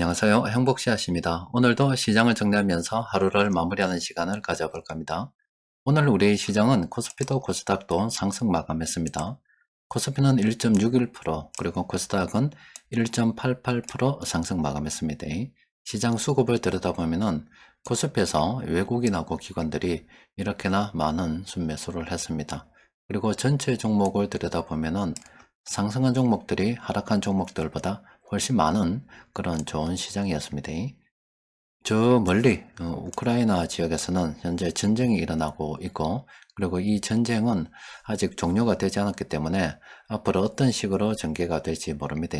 안녕하세요. 행복씨앗입니다. 오늘도 시장을 정리하면서 하루를 마무리하는 시간을 가져볼까 합니다. 오늘 우리 시장은 코스피도 코스닥도 상승 마감했습니다. 코스피는 1.61% 그리고 코스닥은 1.88% 상승 마감했습니다. 시장 수급을 들여다보면 코스피에서 외국인하고 기관들이 이렇게나 많은 순매수를 했습니다. 그리고 전체 종목을 들여다보면 상승한 종목들이 하락한 종목들보다 훨씬 많은 그런 좋은 시장이었습니다. 저 멀리 어, 우크라이나 지역에서는 현재 전쟁이 일어나고 있고 그리고 이 전쟁은 아직 종료가 되지 않았기 때문에 앞으로 어떤 식으로 전개가 될지 모릅니다.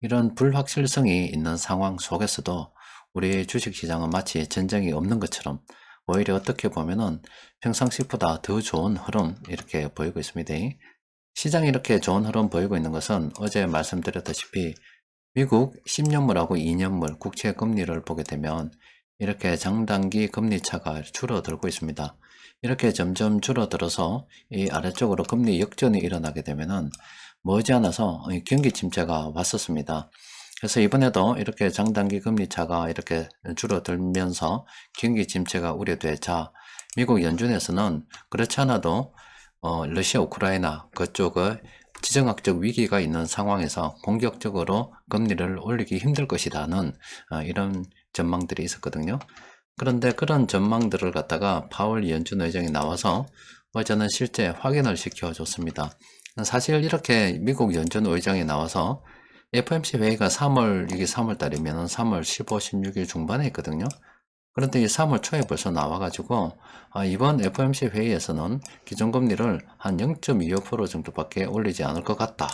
이런 불확실성이 있는 상황 속에서도 우리 주식시장은 마치 전쟁이 없는 것처럼 오히려 어떻게 보면은 평상시보다 더 좋은 흐름 이렇게 보이고 있습니다. 시장이 이렇게 좋은 흐름 보이고 있는 것은 어제 말씀드렸다시피 미국 10년물하고 2년물 국채 금리를 보게 되면 이렇게 장단기 금리 차가 줄어들고 있습니다. 이렇게 점점 줄어들어서 이 아래쪽으로 금리 역전이 일어나게 되면은 머지않아서 이 경기 침체가 왔었습니다. 그래서 이번에도 이렇게 장단기 금리 차가 이렇게 줄어들면서 경기 침체가 우려되자 미국 연준에서는 그렇지 않아도 어, 러시아 우크라이나 그쪽의 지정학적 위기가 있는 상황에서 공격적으로 금리를 올리기 힘들 것이라는 어, 이런 전망들이 있었거든요. 그런데 그런 전망들을 갖다가 파월 연준 의장이 나와서 어제는 실제 확인을 시켜줬습니다. 사실 이렇게 미국 연준 의장이 나와서 FMC 회의가 3월, 이게 3월 달이면 3월 15, 16일 중반에 있거든요. 그런데 이 3월 초에 벌써 나와가지고 아, 이번 FOMC 회의에서는 기존금리를 한 0.25% 정도밖에 올리지 않을 것 같다.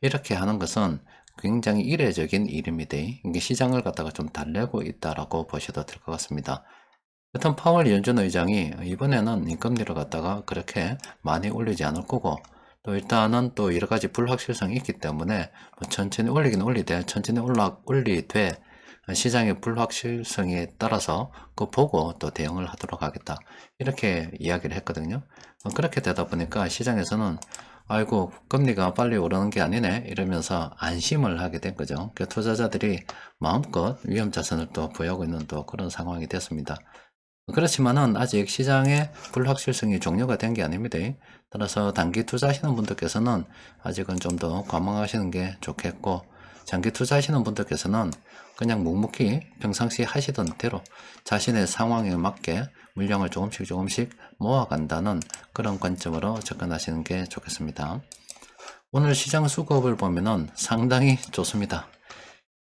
이렇게 하는 것은 굉장히 이례적인 일입니다. 이게 시장을 갖다가 좀 달래고 있다라고 보셔도 될 것 같습니다. 여튼 파월 연준 의장이 이번에는 인금리를 갖다가 그렇게 많이 올리지 않을 거고 또 일단은 또 여러 가지 불확실성이 있기 때문에 뭐 천천히 올리긴 올리되 천천히 올라 올리되 시장의 불확실성에 따라서 그 보고 또 대응을 하도록 하겠다. 이렇게 이야기를 했거든요. 어, 그렇게 되다 보니까 시장에서는 아이고 금리가 빨리 오르는 게 아니네 이러면서 안심을 하게 된 거죠. 그 투자자들이 마음껏 위험 자산을 또 보유하고 있는 또 그런 상황이 됐습니다. 그렇지만은 아직 시장의 불확실성이 종료가 된 게 아닙니다. 따라서 단기 투자하시는 분들께서는 아직은 좀 더 관망하시는 게 좋겠고 장기 투자하시는 분들께서는 그냥 묵묵히 평상시 하시던 대로 자신의 상황에 맞게 물량을 조금씩 조금씩 모아간다는 그런 관점으로 접근하시는 게 좋겠습니다. 오늘 시장 수급을 보면은 상당히 좋습니다.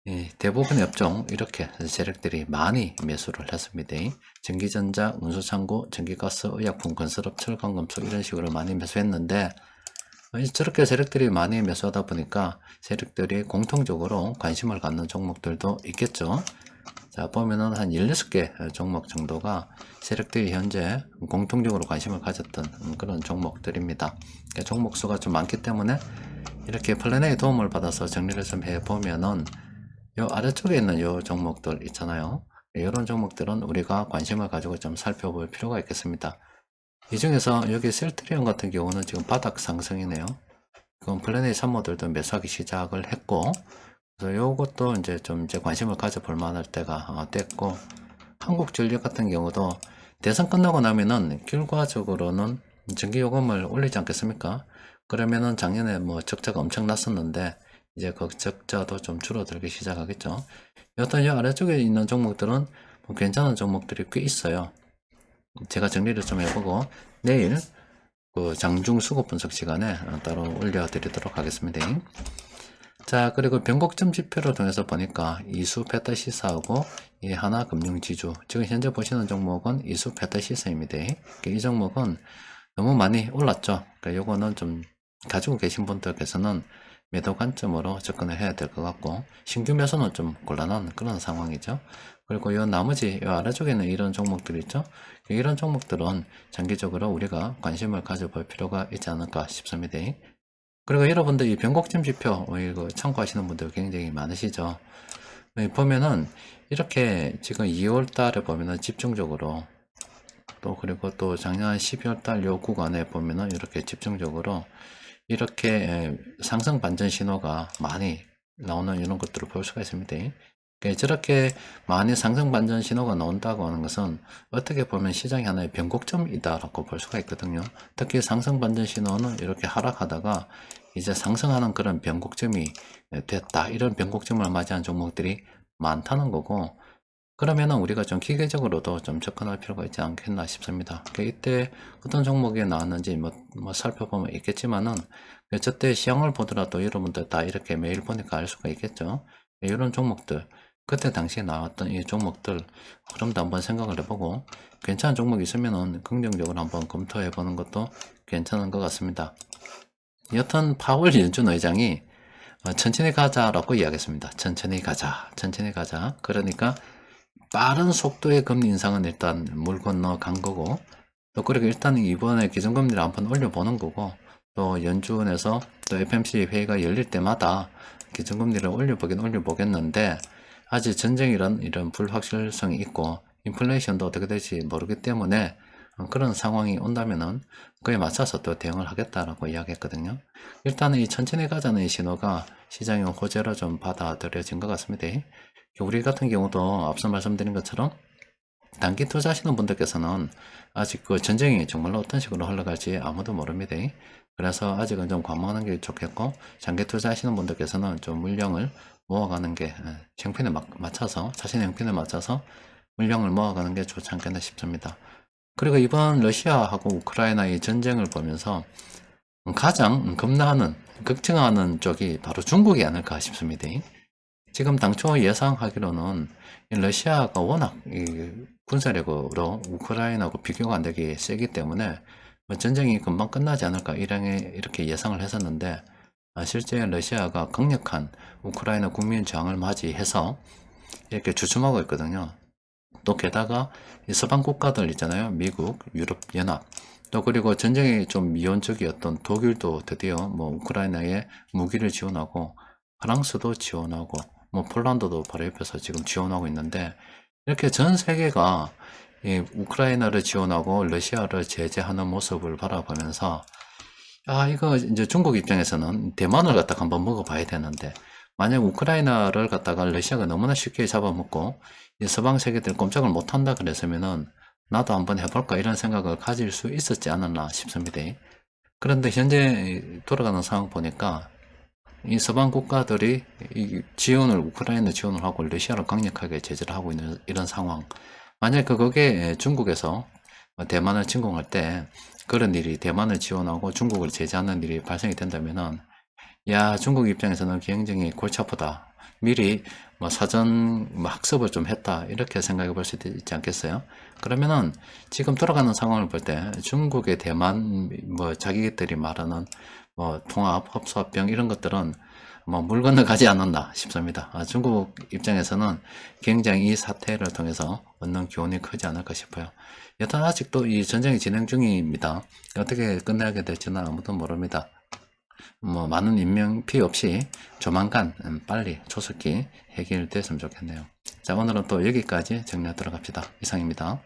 예, 대부분의 업종 이렇게 세력들이 많이 매수를 했습니다. 전기전자, 운수창고, 전기가스, 의약품, 건설업, 철강금속 이런 식으로 많이 매수했는데 저렇게 세력들이 많이 매수하다 보니까 세력들이 공통적으로 관심을 갖는 종목들도 있겠죠. 자, 보면은 한 16개 종목 정도가 세력들이 현재 공통적으로 관심을 가졌던 그런 종목들입니다. 그러니까 종목 수가 좀 많기 때문에 이렇게 플랜의 도움을 받아서 정리를 좀 해보면은 요 아래쪽에 있는 요 종목들 있잖아요. 이런 종목들은 우리가 관심을 가지고 좀 살펴볼 필요가 있겠습니다. 이 중에서 여기 셀트리온 같은 경우는 지금 바닥 상승이네요. 그럼 플래닛 산모들도 매수하기 시작을 했고, 그래서 요것도 이제 좀 이제 관심을 가져볼 만할 때가 어, 됐고, 한국전력 같은 경우도 대선 끝나고 나면은 결과적으로는 전기요금을 올리지 않겠습니까? 그러면은 작년에 뭐 적자가 엄청 났었는데, 이제 그 적자도 좀 줄어들기 시작하겠죠. 여튼 이 아래쪽에 있는 종목들은 뭐 괜찮은 종목들이 꽤 있어요. 제가 정리를 좀 해보고 내일 그 장중 수급 분석 시간에 따로 올려드리도록 하겠습니다. 자 그리고 변곡점 지표를 통해서 보니까 이수 페타 시사하고 이 하나 금융지주 지금 현재 보시는 종목은 이수 페타 시사입니다. 이 종목은 너무 많이 올랐죠. 그러니까 요거는 좀 가지고 계신 분들께서는 매도 관점으로 접근을 해야 될 것 같고 신규 매수는 좀 곤란한 그런 상황이죠. 그리고 이 나머지 이 아래쪽에는 이런 종목들 있죠. 이런 종목들은 장기적으로 우리가 관심을 가져볼 필요가 있지 않을까 싶습니다. 그리고 여러분들 이 변곡점 지표 이거 참고하시는 분들 굉장히 많으시죠. 보면은 이렇게 지금 2월 달에 보면은 집중적으로 또 그리고 또 작년 12월 달 요 구간에 보면은 이렇게 집중적으로 이렇게 상승 반전 신호가 많이 나오는 이런 것들을 볼 수가 있습니다. 그 저렇게 많이 상승 반전 신호가 나온다고 하는 것은 어떻게 보면 시장이 하나의 변곡점이다라고 볼 수가 있거든요. 특히 상승 반전 신호는 이렇게 하락하다가 이제 상승하는 그런 변곡점이 됐다. 이런 변곡점을 맞이한 종목들이 많다는 거고 그러면은 우리가 좀 기계적으로도 좀 접근할 필요가 있지 않겠나 싶습니다. 그 이때 어떤 종목이 나왔는지 뭐, 뭐 살펴보면 있겠지만은 그 저때 시황을 보더라도 여러분들 다 이렇게 매일 보니까 알 수가 있겠죠. 이런 종목들 그때 당시에 나왔던 이 종목들 그럼도 한번 생각을 해보고 괜찮은 종목 있으면은 긍정적으로 한번 검토해 보는 것도 괜찮은 것 같습니다. 여튼 파월 연준 의장이 어, 천천히 가자라고 이야기했습니다. 천천히 가자, 천천히 가자. 그러니까 빠른 속도의 금리 인상은 일단 물 건너 간 거고 또 그리고 일단 이번에 기준금리를 한번 올려보는 거고 또 연준에서 또 FMC 회의가 열릴 때마다 기준금리를 올려보긴 올려보겠는데 아직 전쟁이란 이런 불확실성이 있고 인플레이션도 어떻게 될지 모르기 때문에 그런 상황이 온다면은 그에 맞춰서 또 대응을 하겠다라고 이야기했거든요. 일단은 이 천천히 가자는 이 신호가 시장의 호재로 좀 받아들여진 것 같습니다. 우리 같은 경우도 앞서 말씀드린 것처럼 단기 투자하시는 분들께서는 아직 그 전쟁이 정말로 어떤 식으로 흘러갈지 아무도 모릅니다. 그래서 아직은 좀 관망하는 게 좋겠고 장기 투자하시는 분들께서는 좀 물량을 모아가는 게 예, 형편에 막- 맞춰서 자신의 형편에 맞춰서 물량을 모아가는 게 좋지 않겠나 싶습니다. 그리고 이번 러시아하고 우크라이나의 전쟁을 보면서 가장 겁나는 걱정하는 쪽이 바로 중국이 아닐까 싶습니다. 지금 당초 예상하기로는 이 러시아가 워낙 이 군사력으로 우크라이나하고 비교가 안 되게 세기 때문에 뭐 전쟁이 금방 끝나지 않을까 이렇게 예상을 했었는데 아, 실제 러시아가 강력한 우크라이나 국민 저항을 맞이해서 이렇게 주춤하고 있거든요. 또 게다가 이 서방 국가들 있잖아요. 미국, 유럽 연합, 또 그리고 전쟁이 좀 미온적이었던 독일도 드디어 뭐 우크라이나에 무기를 지원하고 프랑스도 지원하고 뭐 폴란드도 바로 옆에서 지금 지원하고 있는데 이렇게 전 세계가 이 우크라이나를 지원하고 러시아를 제재하는 모습을 바라보면서 아 이거 이제 중국 입장에서는 대만을 갖다가 한번 먹어봐야 되는데 만약 우크라이나를 갖다가 러시아가 너무나 쉽게 잡아먹고 이 서방 세계들 꼼짝을 못한다 그랬으면은 나도 한번 해볼까 이런 생각을 가질 수 있었지 않았나 싶습니다. 그런데 현재 돌아가는 상황 보니까 이 서방 국가들이 이 지원을 우크라이나 지원을 하고 러시아를 강력하게 제재를 하고 있는 이런 상황. 만약 그 그게 중국에서 대만을 침공할 때 그런 일이 대만을 지원하고 중국을 제재하는 일이 발생이 된다면은 야 중국 입장에서는 굉장히 골치 아프다. 미리 뭐 사전 뭐 학습을 좀 했다 이렇게 생각해 볼 수 있지 않겠어요? 그러면은 지금 돌아가는 상황을 볼 때 중국의 대만 뭐 자기들이 말하는 뭐 통합 협소합병 이런 것들은 뭐 물 건너 가지 않는다 싶습니다. 아, 중국 입장에서는 굉장히 이 사태를 통해서 얻는 교훈이 크지 않을까 싶어요. 여튼 아직도 이 전쟁이 진행 중입니다. 어떻게 끝나게 될지는 아무도 모릅니다. 뭐 많은 인명 피해 없이 조만간 음, 빨리 조속히 해결됐으면 좋겠네요. 자 오늘은 또 여기까지 정리하도록 합시다. 이상입니다.